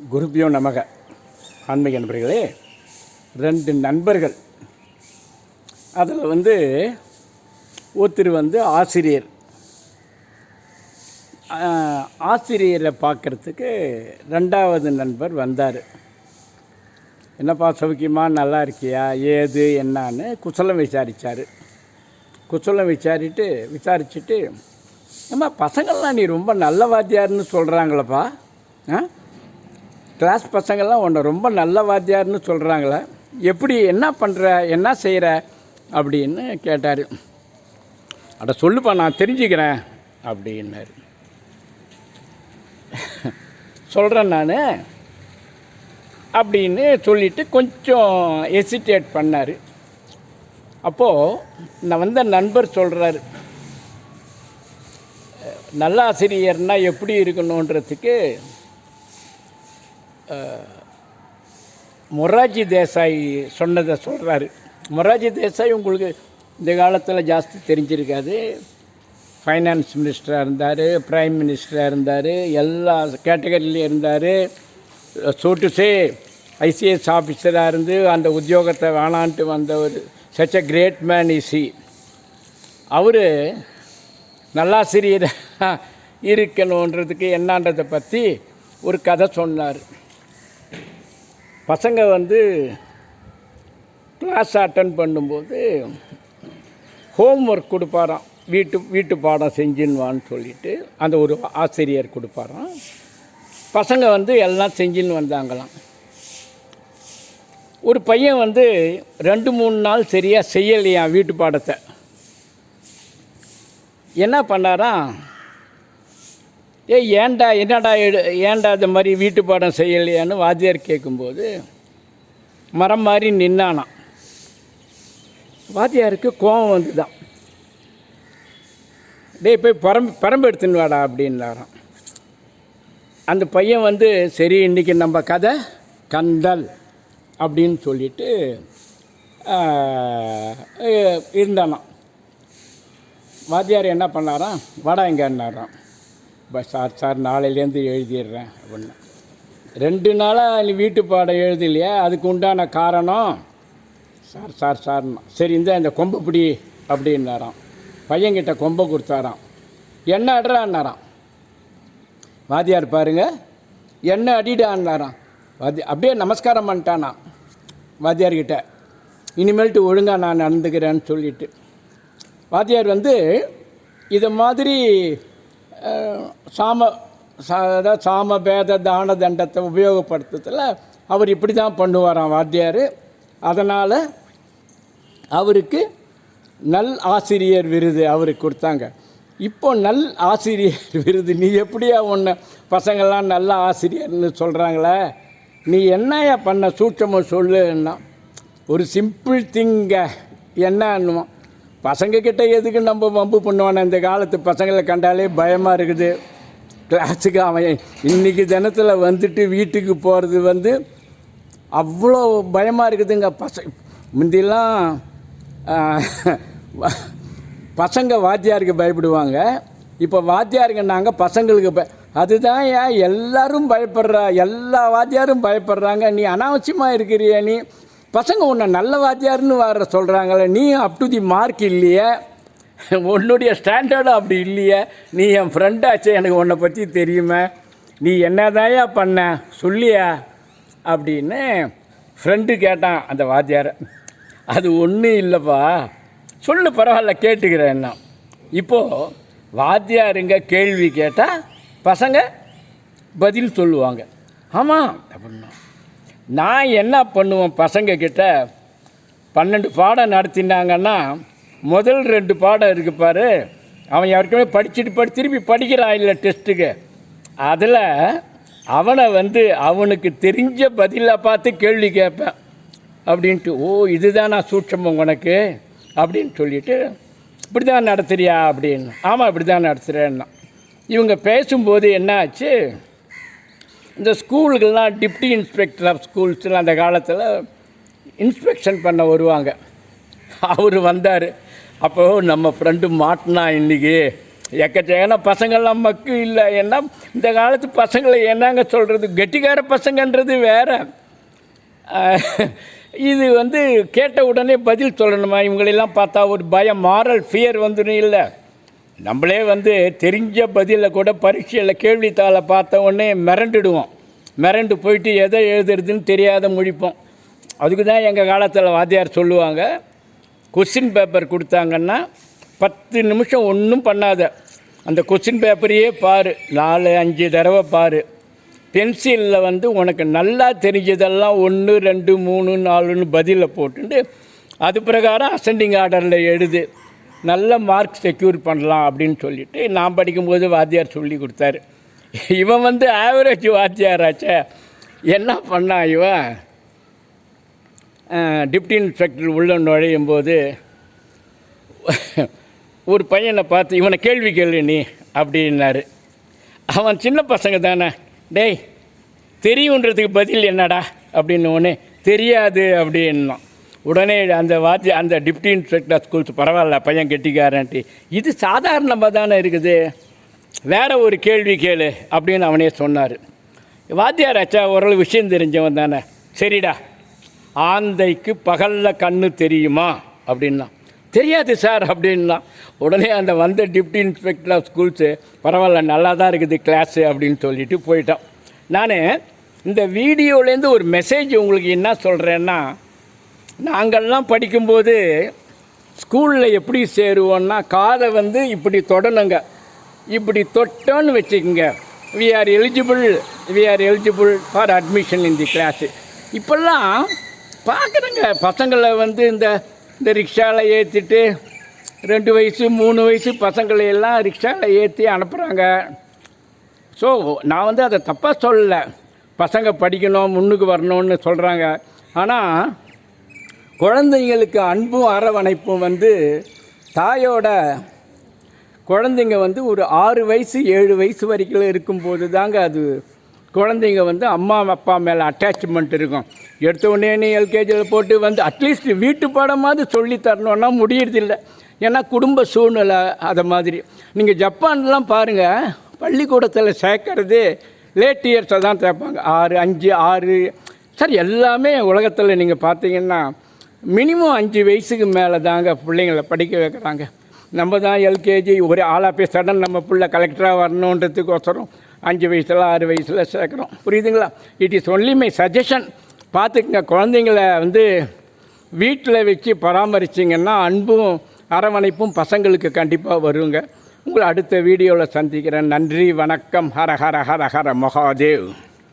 குருபியோ நமக. ஆன்மீக நண்பர்களே ரெண்டு நண்பர்கள். அதில் வந்து ஒருத்தர் வந்து ஆசிரியர். ஆசிரியரை பார்க்குறதுக்கு ரெண்டாவது நண்பர் வந்தார். என்னப்பா சௌக்கியமா நல்லா இருக்கியா ஏது என்னான்னு குசலம் விசாரித்தார் குசலம் விசாரிட்டு விசாரிச்சுட்டு ஏம்மா பசங்கள்லாம் நீ ரொம்ப நல்ல வாத்தியார்னு சொல்கிறாங்களப்பா ஆ? கிளாஸ் பசங்கள்லாம் உன்னை ரொம்ப நல்ல வாத்தியார்னு சொல்கிறாங்களே எப்படி என்ன பண்ணுற என்ன செய்கிற அப்படின்னு கேட்டார். அட சொல்லுப்பா நான் தெரிஞ்சுக்கிறேன் அப்படின்னாரு. சொல்கிறேன் நான் அப்படின்னு சொல்லிட்டு கொஞ்சம் எசிட்டேட் பண்ணார். அப்போது நான் வந்த நண்பர் சொல்கிறாரு நல்லாசிரியர்னால் எப்படி இருக்கணுன்றதுக்கு மொராஜி தேசாய் சொன்னதை சொல்கிறாரு மொராஜி தேசாய் உங்களுக்கு இந்த காலத்தில் ஜாஸ்தி தெரிஞ்சிருக்காது. ஃபைனான்ஸ் மினிஸ்டராக இருந்தார் ப்ரைம் மினிஸ்டராக இருந்தார் எல்லா கேட்டகரியிலையும் இருந்தார். சோட்டுசே ஐசிஎஸ் ஆஃபீஸராக இருந்து அந்த உத்தியோகத்தை வேணான்ட்டு வந்த ஒரு சச் அ கிரேட் மேன் இசி அவர் நல்லாசிரியராக இருக்கணுன்றதுக்கு என்னான்றதை பற்றி ஒரு கதை சொன்னார். பசங்க வந்து கிளாஸ் அட்டன் பண்ணும்போது ஹோம் ஒர்க் கொடுப்பாராம். வீட்டு வீட்டு பாடம் செஞ்சுன்னுவான்னு சொல்லிட்டு அந்த ஒரு ஆசிரியர் கொடுப்பாராம். பசங்க வந்து எல்லாம் செஞ்சுன்னு வந்தாங்களாம். ஒரு பையன் வந்து ரெண்டு மூணு நாள் சரியாக செய்யலையாம் வீட்டு பாடத்தை. என்ன பண்ணாராம்? ஏய் ஏன்டா என்னடா எடு ஏன்டா இந்த மாதிரி வீட்டு பாடம் செய்யலையான்னு வாத்தியார் கேட்கும்போது மரம் மாதிரி நின்னானாம். வாத்தியாருக்கு கோபம் வந்துதான். டேய் போய் பரம்பு பரம்பு எடுத்துன்னு வாடா அப்படின்னாராம். அந்த பையன் வந்து சரி இன்றைக்கி நம்ம கதை கந்தல் அப்படின்னு சொல்லிட்டு இருந்தானான் இருந்தானாம். வாத்தியார் என்ன பண்ணாராம்? வாடா எங்கன்னாராம் இப்போ சார் சார் நாளையிலேருந்து எழுதிடுறேன் அப்படின்னு. ரெண்டு நாளாக நீ வீட்டு பாடம் எழுதலையே? அதுக்கு உண்டான காரணம்? சார் சார் சார்னா சரி இந்த இந்த கொம்பு பிடி அப்படின்னாராம். பையன்கிட்ட கொம்பை கொடுத்தாராம். என்ன அடுறான்னாராம்? வாத்தியார் பாருங்க. என்ன அடிடான்னாராம்? வாதி அப்படியே நமஸ்காரம் பண்ணிட்டானா வாத்தியார்கிட்ட. இனிமேல்ட்டு ஒழுங்காக நான் நடந்துக்கிறேன்னு சொல்லிட்டு. வாத்தியார் வந்து இதை மாதிரி சாம அதாவது சாம பேத தான தண்டத்தை உபயோகப்படுத்துறதுல அவர் இப்படி தான் பண்ணுவாராம் வாத்தியார். அதனால் அவருக்கு நல் ஆசிரியர் விருது அவருக்கு கொடுத்தாங்க. இப்போ நல் ஆசிரியர் விருது நீ எப்படியா ஒன்று பசங்கள்லாம் நல்ல ஆசிரியர்னு சொல்கிறாங்களே நீ என்னையா பண்ண? சூட்சமாக சொல்லுன்னா ஒரு சிம்பிள் திங்க என்னன்னுவான் பசங்கக்கிட்ட எதுக்கு நம்ம வம்பு பண்ணுவானே? இந்த காலத்து பசங்களை கண்டாலே பயமாக இருக்குது. கிளாஸுக்கு அவன். இன்றைக்கி தினத்தில் வந்துட்டு வீட்டுக்கு போகிறது வந்து அவ்வளோ பயமாக இருக்குதுங்க. பச முந்திலாம் வ- பசங்க வாத்தியாருக்கு பயப்படுவாங்க. இப்போ வாத்தியாருங்க நாங்கள் பசங்களுக்கு பய அதுதான் ஏன் எல்லாரும் பயப்படுறா எல்லா வாத்தியாரும் பயப்படுறாங்க. நீ அனாவசியமாக இருக்கிறியா நீ? பசங்க உன்னை நல்ல வாத்தியார்னு வர சொல்கிறாங்களே நீ அப் டு தி மார்க் இல்லையே. உன்னுடைய ஸ்டாண்டர்டும் அப்படி இல்லையே. நீ என் ஃப்ரெண்டாச்சே எனக்கு உன்னை பற்றி தெரியுமே. நீ என்னதாயா பண்ண? சொல்லியா? அப்படின்னு ஃப்ரெண்டு கேட்டான் அந்த வாத்தியாரை. அது ஒன்றும் இல்லைப்பா. சொல்லு பரவாயில்ல கேட்டுக்கிறேன் என்ன இப்போது வாத்தியாருங்க கேள்வி கேட்டால் பசங்க பதில் சொல்லுவாங்க. ஆமாம் அப்படின்னா. நான் என்ன பண்ணுவேன் பசங்க கிட்ட பன்னெண்டு பாடம் நடத்தினாங்கன்னா முதல் ரெண்டு பாடம் இருக்கு பாரு அவன் யாருக்குமே படிச்சுட்டு படி திருப்பி படிக்கிறான் இல்லை டெஸ்ட்டுக்கு. அதில் அவனை வந்து அவனுக்கு தெரிஞ்ச பதிலை பார்த்து கேள்வி கேட்பேன். அப்படின்ட்டு ஓ இதுதான் நான் சூட்சமம் உனக்கு? அப்படின்னு சொல்லிட்டு இப்படி தான் நடத்துறியா? அப்படின்னு. ஆமாம் இப்படி தான் நடத்துகிறேன்னா இவங்க பேசும்போது என்ன ஆச்சு? இந்த ஸ்கூலுக்கெல்லாம் டிப்டி இன்ஸ்பெக்டர் ஆஃப் ஸ்கூல்ஸ்லாம் அந்த காலத்தில் இன்ஸ்பெக்ஷன் பண்ண வருவாங்க. அவர் வந்தார். அப்போது நம்ம ஃப்ரெண்டு மாட்டினா இன்றைக்கி எக்கச்சக்கான பசங்கள்லாம் மக்கு இல்லை. ஏன்னா இந்த காலத்து பசங்களை என்னங்க சொல்கிறது கெட்டிக்கார பசங்கன்றது வேறு. இது வந்து கேட்ட உடனே பதில் சொல்லணுமா? இவங்களெல்லாம் பார்த்தா ஒரு பயம் மாரல் ஃபியர் வந்துடும் இல்லை. நம்மளே வந்து தெரிஞ்ச பதிலில் கூட பரீட்சையில் கேள்வித்தாளை பார்த்த உடனே மிரண்டுடுவோம். மிரண்டு போயிட்டு எதை எழுதுறதுன்னு தெரியாத முழிப்போம். அதுக்கு தான் எங்கள் காலத்தில் வாத்தியார் சொல்லுவாங்க கொஸ்டின் பேப்பர் கொடுத்தாங்கன்னா பத்து நிமிஷம் ஒன்றும் பண்ணாத. அந்த கொஸ்டின் பேப்பரையே பாரு நாலு அஞ்சு தடவை பாரு. பென்சிலில் வந்து உனக்கு நல்லா தெரிஞ்சதெல்லாம் ஒன்று ரெண்டு மூணு நாலுன்னு பதிலில் போட்டுட்டு அது பிரகாரம் அசெண்டிங் ஆர்டரில் எழுது. நல்ல மார்க் செக்யூர் பண்ணலாம் அப்படின்னு சொல்லிட்டு நான் படிக்கும்போது வாத்தியார் சொல்லி கொடுத்தாரு. இவன் வந்து ஆவரேஜ் வாத்தியாராச்சே. என்ன பண்ணான் இவன்? டிப்டி இன்ஸ்பெக்டர் உள்ள நுழையும் போது ஒரு பையனை பார்த்து இவனை கேள்வி கேளு நீ அப்படின்னாரு. அவன் சின்ன பசங்க தானே. டேய் தெரியுன்றதுக்கு பதில் என்னடா? அப்படின்னு ஒன்று தெரியாது அப்படின்னான். உடனே அந்த வாத்தி அந்த டிப்டி இன்ஸ்பெக்டர் ஸ்கூல்ஸ் பரவாயில்ல பையன் கெட்டிக்காரன்ட்டு. இது சாதாரணமாக தானே இருக்குது? வேற ஒரு கேள்வி கேளு அப்படின்னு அவனே சொன்னார். வாத்தியார் அச்சா ஓரளவு விஷயம் தெரிஞ்சவன் தானே. சரிடா. ஆந்தைக்கு பகலில் கண்ணு தெரியுமா? அப்படின்னா தெரியாது சார் அப்படின்னா உடனே அந்த வந்த டிப்டி இன்ஸ்பெக்டர் ஆஃப் ஸ்கூல்ஸு பரவாயில்ல நல்லா தான் இருக்குது கிளாஸு அப்படின்னு சொல்லிட்டு போயிட்டான். நான் இந்த வீடியோலேருந்து ஒரு மெசேஜ் உங்களுக்கு என்ன சொல்கிறேன்னா நாங்கள்லாம் படிக்கும்போது ஸ்கூலில் எப்படி சேருவோன்னா காதை வந்து இப்படி தொடணுங்க. இப்படி தொட்டோன்னு வச்சுக்கோங்க. We are eligible we are eligible for admission in the class இப்போல்லாம் பார்க்குறேங்க பசங்களை வந்து இந்த இந்த ரிக்ஷாவில் ஏற்றிட்டு ரெண்டு வயசு மூணு வயசு பசங்களை எல்லாம் ரிக்ஷாவில் ஏற்றி அனுப்புகிறாங்க ஸோ நான் வந்து அதை தப்பாக சொல்லலை. பசங்க படிக்கணும் முன்னுக்கு வரணும்னு சொல்கிறாங்க ஆனால் குழந்தைங்களுக்கு அன்பும் அரவணைப்பும் வந்து தாயோட குழந்தைங்க வந்து ஒரு ஆறு வயசு ஏழு வயசு வரைக்கும் இருக்கும்போது தாங்க அது குழந்தைங்க வந்து அம்மா அப்பா மேலே அட்டாச்மெண்ட் இருக்கும். எடுத்த உடனே நீ எல்கேஜியில் போட்டு வந்து அட்லீஸ்ட் வீட்டு பாடமாவது சொல்லி தரணுன்னா முடியறதில்லை. ஏன்னா குடும்ப சூழ்நிலை அதை மாதிரி. நீங்கள் ஜப்பான்லாம் பாருங்கள் பள்ளிக்கூடத்தில் சேர்க்கறது லேட் இயர்ஸை தான் சேர்ப்பாங்க. ஆறு அஞ்சு ஆறு. சார் எல்லாமே உலகத்தில் நீங்கள் பார்த்தீங்கன்னா மினிமம் அஞ்சு வயசுக்கு மேலே தாங்க பிள்ளைங்களை படிக்க வைக்கிறாங்க. நம்ம தான் எல்கேஜி ஒரு ஆளாக போய் சடன் நம்ம பிள்ளை கலெக்டராக வரணுன்றதுக்கோசரம் அஞ்சு வயசில் ஆறு வயசில் சேர்க்குறோம். புரியுதுங்களா? It is only my suggestion பார்த்துக்குங்க குழந்தைங்கள வந்து வீட்டில் வச்சு பராமரிச்சிங்கன்னா அன்பும் அரவணைப்பும் பசங்களுக்கு கண்டிப்பாக வருங்க. உங்களை அடுத்த வீடியோவில் சந்திக்கிறேன். நன்றி வணக்கம். ஹர ஹர ஹர ஹர மகாதேவ்.